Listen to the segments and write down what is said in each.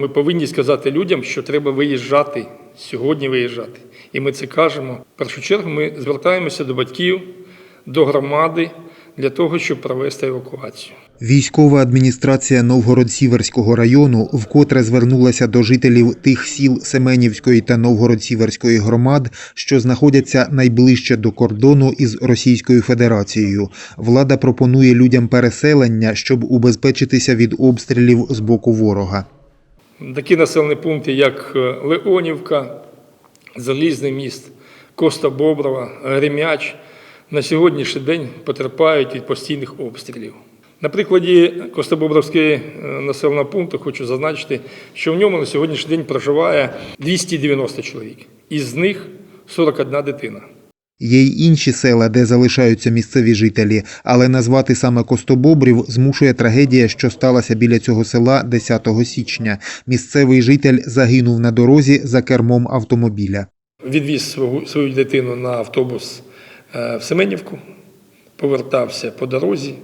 Ми повинні сказати людям, що треба виїжджати, сьогодні виїжджати. І ми це кажемо. В першу чергу ми звертаємося до батьків, до громади для того, щоб провести евакуацію. Військова адміністрація Новгород-Сіверського району вкотре звернулася до жителів тих сіл Семенівської та Новгород-Сіверської громад, що знаходяться найближче до кордону із Російською Федерацією. Влада пропонує людям переселення, щоб убезпечитися від обстрілів з боку ворога. Такі населені пункти, як е, Леонівка, Залізний міст, Коста Боброва, Гремяч, на сьогоднішній день потерпають від постійних обстрілів. На прикладі Костобобровського е, населеного пункту хочу зазначити, що в ньому на сьогоднішній день проживає 290 чоловік, із них 41 дитина. Є й інші села, де залишаються місцеві жителі, але назвати саме Костобобрів змушує трагедія, що сталася біля цього села 10 січня. Місцевий житель загинув на дорозі за кермом автомобіля. Відвіз свою, дитину на автобус е, в Семенівку, повертався по дорозі.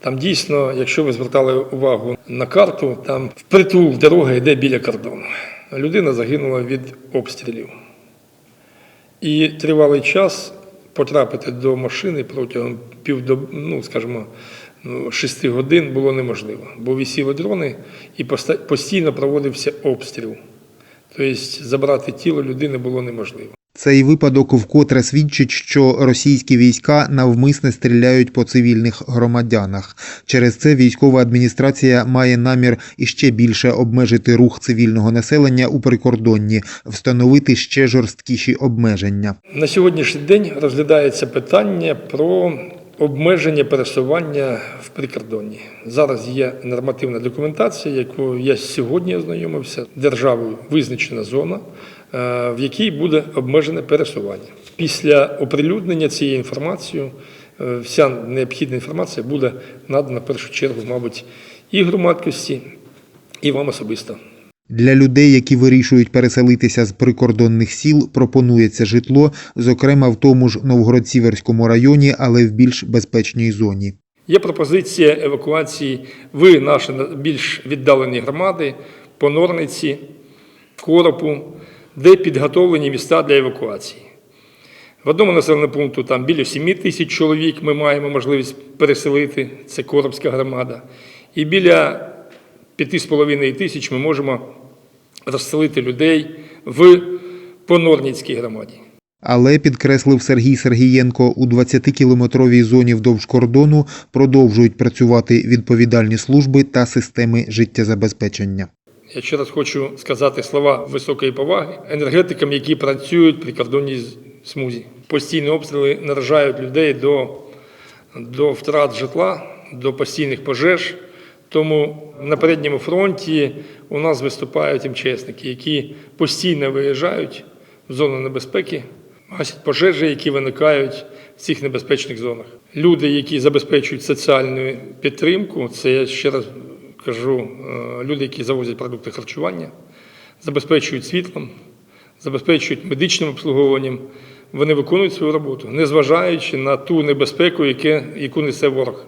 Там дійсно, якщо ви звертали увагу на карту, там впритул дорога йде біля кордону. Людина загинула від обстрілів. І тривалий час потрапити до машини протягом півдоб, ну, скажімо, ну, шести годин було неможливо, бо висіли дрони і постійно проводився обстріл. Тобто забрати тіло людини було неможливо. Цей випадок вкотре свідчить, що російські війська навмисне стріляють по цивільних громадянах. Через це військова адміністрація має намір іще більше обмежити рух цивільного населення у прикордонні, встановити ще жорсткіші обмеження. На сьогоднішній день розглядається питання про обмеження пересування в прикордонні. Зараз є нормативна документація, яку я сьогодні ознайомився. Державою визначена зона, в якій буде обмежене пересування. Після оприлюднення цієї інформації е, вся необхідна інформація буде надана в першу чергу, мабуть, і громадськості, і вам особисто. Для людей, які вирішують переселитися з прикордонних сіл, пропонується житло, зокрема в тому ж Новгород-Сіверському районі, але в більш безпечній зоні. Є пропозиція евакуації в наші більш віддалені громади, по Норниці, Коропу, де підготовлені міста для евакуації. В одному населеному пункту там біля 7 тисяч чоловік ми маємо можливість переселити, це Коробська громада. І біля 5,5 тисяч ми можемо розселити людей в Понорницькій громаді. Але, підкреслив Сергій Сергієнко, у 20-кілометровій зоні вдовж кордону продовжують працювати відповідальні служби та системи життєзабезпечення. Я ще раз хочу сказати слова високої поваги енергетикам, які працюють при кордонній смузі. Постійні обстріли наражають людей до, до втрат житла, до постійних пожеж. Тому на передньому фронті у нас виступають МЧСники, які постійно виїжджають в зону небезпеки, гасять пожежі, які виникають в цих небезпечних зонах. Люди, які забезпечують соціальну підтримку, це я ще раз кажу, е, люди, які завозять продукти харчування, забезпечують світлом, забезпечують медичним обслуговуванням. Вони виконують свою роботу, незважаючи на ту небезпеку, яку несе ворог.